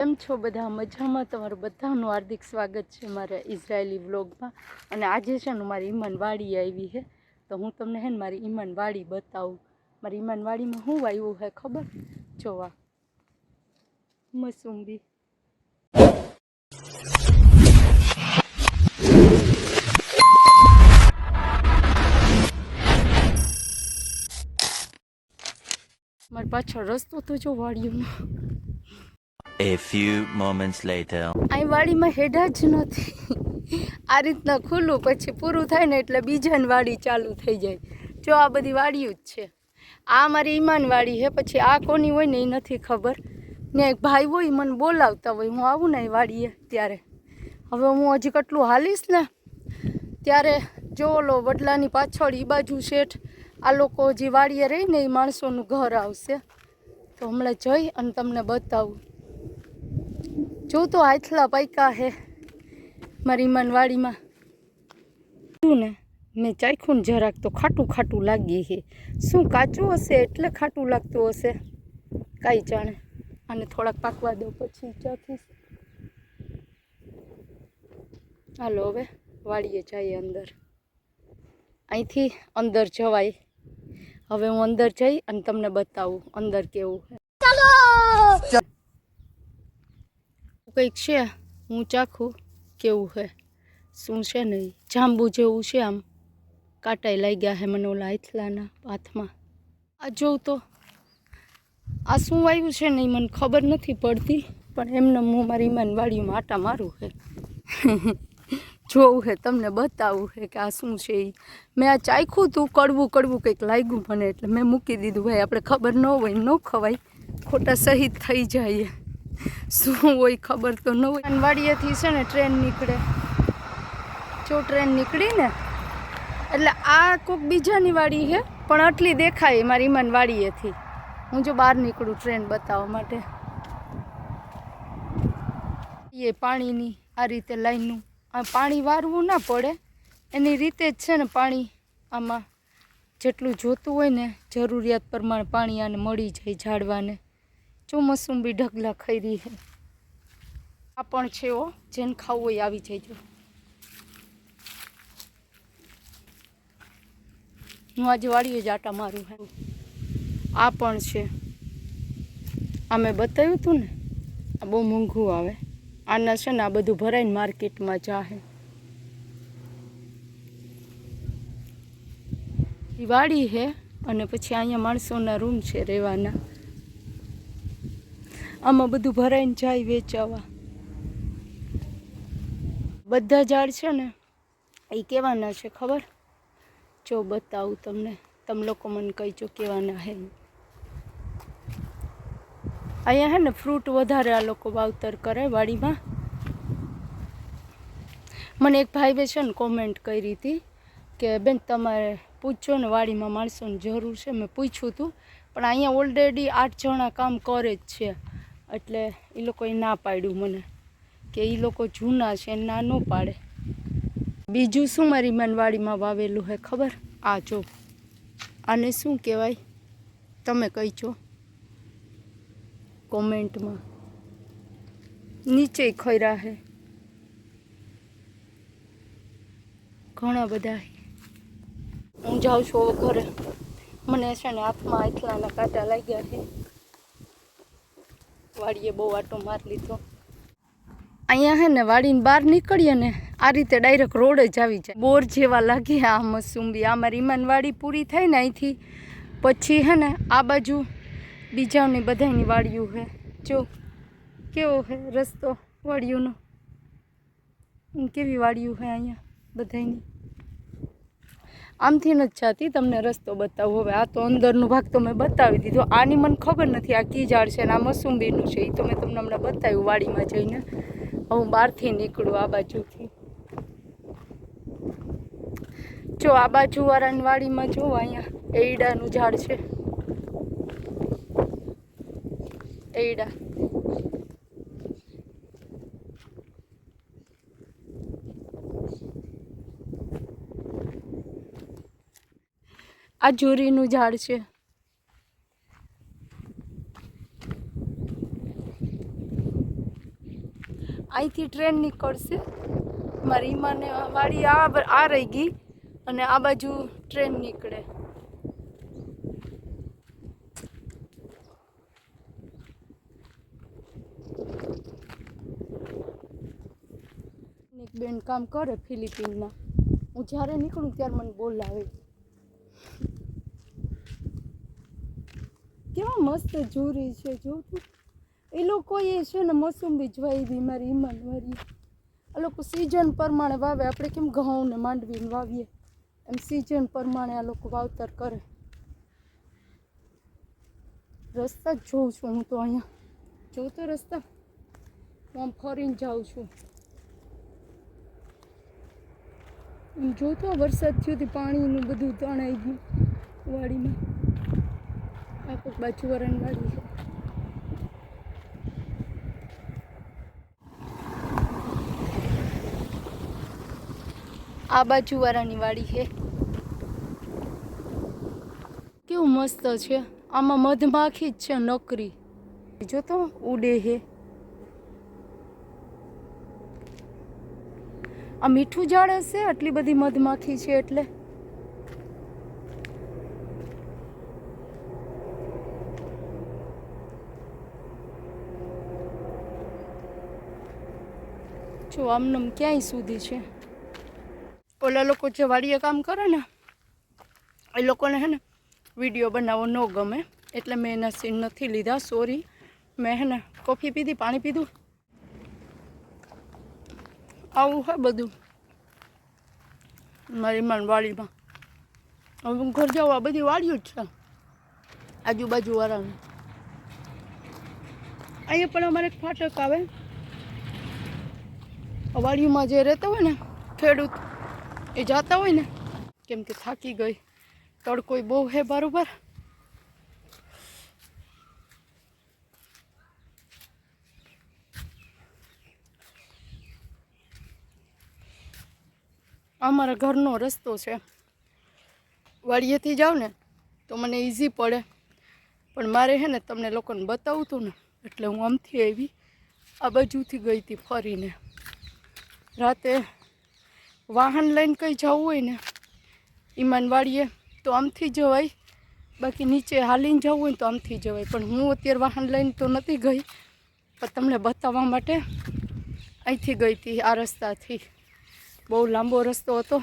કેમ છો બધા મજામાં? તમારું બધાનું હાર્દિક સ્વાગત છે મારા ઇઝરાયેલી વ્લોગમાં. અને આજે છે ને મારી ઈમાન વાડી આવી છે. તો હું તમને હે ને મારી ઈમાન વાડી બતાવું. મારી ઈમાન વાડીમાં શું વાવ્યું છે ખબર? જોવા. મસુંબી. મારી પાછળ રસ્તો તો જો વાડીઓનો A few moments later. અહીં વાડીમાં હેડા જ નથી. આ રીતના ખુલ્લું પછી પૂરું થાય ને એટલે બીજાની વાડી ચાલુ થઈ જાય. જો આ બધી વાડીઓ જ છે. આ મારી ઈમાન વાડી છે. પછી આ કોની હોય ને એ નથી ખબર. ને એક ભાઈ હોય મને બોલાવતા હોય. હું આવું ને એ વાડીએ ત્યારે. હવે હું હજી કેટલું હાલીશ ને? ત્યારે જો ઓલો વડલાની પાછળ એ બાજુ શેઠ, આ લોકો હજી વાડીએ રહીને એ માણસોનું ઘર આવશે. તો હમણાં જઈ અને તમને બતાવું. જો તો આથલા પાયકા હે મારી મનવાડીમાં. ને? મેં ચાખ્યું ને જરાક તો ખાટું ખાટું લાગી હે. શું કાચું હશે? એટલે ખાટું લાગતું હશે. કાંઈ જાણે. અને થોડાક પાકવા દો પછી ચાખીશ. હાલો હવે વાડીએ જઈએ અંદર. અહીંથી અંદર જવાય. હવે હું અંદર જઈ અને તમને બતાવું અંદર કેવું કંઈક છે? હું ચાખું. કેવું છે શું છે નહીં? જાંબુ જેવું છે આમ. કાંટાઈ લાગ્યા છે મને ઓલા હાથલાના હાથમાં. આ જોઉં તો. આ શું આવ્યું છે ને એ મને ખબર નથી પડતી, પણ એમને હું મારી ઈમાન વાડીમાં આટા મારું છે જોવું છે તમને બતાવું છે કે આ શું છે એ મેં આ ચાખ્યું તું, કડવું કડવું કંઈક લાગ્યું મને, એટલે મેં મૂકી દીધું. ભાઈ, આપણે ખબર ન હોય ન ખવાય. ખોટા શહીદ થઈ જાય શું હોય ખબર તો ન હોય. વાડીએથી છે ને ટ્રેન નીકળે. જો ટ્રેન નીકળી ને, એટલે આ કોઈક બીજાની વાડી છે, પણ આટલી દેખાય મારી ઈમાન વાડીએથી. હું જો બહાર નીકળું ટ્રેન બતાવવા માટે. એ પાણીની, આ રીતે લાઈનનું, આ પાણી વારવું ના પડે. એની રીતે જ છે ને પાણી આમાં જેટલું જોતું હોય ને જરૂરિયાત પ્રમાણે પાણી આને મળી જાય ઝાડવાને. ચોમસુંબી ઢગલા ખાઈ રહી છે આ પણ છે ઓ જેને ખાવું હોય આવી જજો. હું આજે વાડીએ જ આટા મારું હે. આ પણ છે. આ મેં બતાવ્યું હતું ને, આ બહુ મોંઘું આવે. આના છે ને આ બધું ભરાઈને માર્કેટમાં જાહે. વાડી છે અને પછી અહીંયા માણસોના રૂમ છે રહેવાના. આમાં બધું ભરાઈને જાય વેચાવા. બધા ઝાડ છે ને, એ કેવાના છે, ખબર? જો બતાવું તમને, તમે લોકો મને કહીજો કેવાના હે. અહીંયા હે ને ફ્રૂટ વધારે આ લોકો વાવતર કરે વાડીમાં. મને એક ભાઈએ છે ને કોમેન્ટ કરી હતી કે, બેન, તમારે પૂછજો ને વાડીમાં માણસોની જરૂર છે. મેં પૂછ્યું હતું પણ અહીંયા ઓલરેડી આઠ જણા કામ કરે જ છે. એટલે એ લોકોએ ના પાડ્યું મને કે એ લોકો જૂના છે ના ન પાડે. બીજું શું મારી મનવાડીમાં વાવેલું હે ખબર? આ જો. આને શું કહેવાય? તમે કહીજો કોમેન્ટમાં. નીચે ખોયરા હે. ઘણા બધા હું. જાઉં છું ઘરે. મને છે ને હાથમાં આટલાના કાંટા લાગ્યા છે. વાડીએ બહુ આટો માર લીધો. અહીંયા હે ને વાડીને બહાર નીકળીએ ને આ રીતે ડાયરેક્ટ રોડ જ આવી જાય. બોર જેવા લાગે આ મસુંબી. આ મારી પૂરી થાય ને અહીંથી. પછી હે ને આ બાજુ બીજાની બધાની વાડીઓ છે જો, કેવો છે રસ્તો વાડીઓનો કેવી વાડીઓ છે અહીંયા બધાની આમથી જ જતી, તમને રસ્તો બતાવું. હવે આ તો અંદરનો ભાગ તો મેં બતાવી દીધો. આની મને ખબર નથી આ કી ઝાડ છે ને આ મસુંબીનું છે એ તો મેં તમને હમણાં બતાવ્યું વાડીમાં જઈને. હું બહારથી નીકળું આ બાજુથી. જો આ બાજુવાળાની વાડીમાં જો અહીંયા એઈડાનું ઝાડ છે. એઈડા આ જોરીનું ઝાડ છે. અહીંથી ટ્રેન નીકળશે. મારી ઈમાને વાડી આ આ રહી ગઈ અને આ બાજુ ટ્રેન નીકળે. બેન કામ કરે ફિલિપિનમાં. હું જ્યારે નીકળું ત્યારે મને બોલાવે કેવા મસ્ત જુરી છે જોતું એ લોકોએ છે ને મોસંબી જ વાવી મારી ઈમાન વારી આ લોકો સિઝન પ્રમાણે વાવે. આપણે કેમ ઘઉં માંડવીને વાવીએ? એમ સિઝન પ્રમાણે આ લોકો વાવતર કરે. રસ્તા જ જોઉં છું હું તો અહીંયા. જોઉં તો રસ્તા. હું આમ ફરીને જાઉં છું. જોતો વરસાદ થયો પાણીનું બધું તણાઈ ગયું વાડીમાં. કોઈક બાજુવાળાની વાળી છે. આ બાજુવાળાની વાડી છે. કેવું મસ્ત છે. આમાં મધમાખી જ છે નોકરી. જો તો ઉડે હે આ મીઠું ઝાડ હશે આટલી બધી મધમાખી છે એટલે. જો આમનામ ક્યાંય સુધી છે? ઓલા લોકો જે વાડીએ કામ કરે ને, એ લોકોને હે ને વીડિયો બનાવવો ન ગમે. એટલે મેં એના સીન નથી લીધા સોરી મેં હે ને કોફી પીધી, પાણી પીધું. આવું હોય બધું. મારી મન વાડીમાં હવે ઘર જાઉં, આ બધી વાડીઓ જ છે. આજુબાજુ વાળાની અહીંયા પણ અમારે એક ફાટક આવે. વાડીમાં જે રહેતા હોય ને, ખેડૂત, એ જાતા હોય ને, કેમ કે થાકી ગઈ. તડકોય બહુ હે બરોબર. અમારા ઘરનો રસ્તો છે. વાડીએથી જાઉં ને, તો મને ઇઝી પડે. પણ મારે હે ને તમને લોકોને બતાવું હતું ને, એટલે હું આમથી આવી, આ બાજુથી ગઈ હતી ફરીને. રાતે વાહન લઈને કંઈ જવું હોય ને ઈમાનવાડીએ તો આમથી જવાય. બાકી નીચે હાલીને જવું હોય તો આમથી જવાય. પણ હું અત્યારે વાહન લઈને તો નથી ગઈ. પણ તમને બતાવવા માટે અહીંથી ગઈ હતી, આ રસ્તાથી. બહુ લાંબો રસ્તો હતો.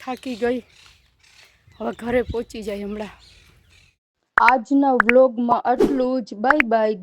થાકી ગઈ. હવે ઘરે પહોંચી જાય હમણાં. આજના વ્લોગમાં આટલું જ. Bye bye.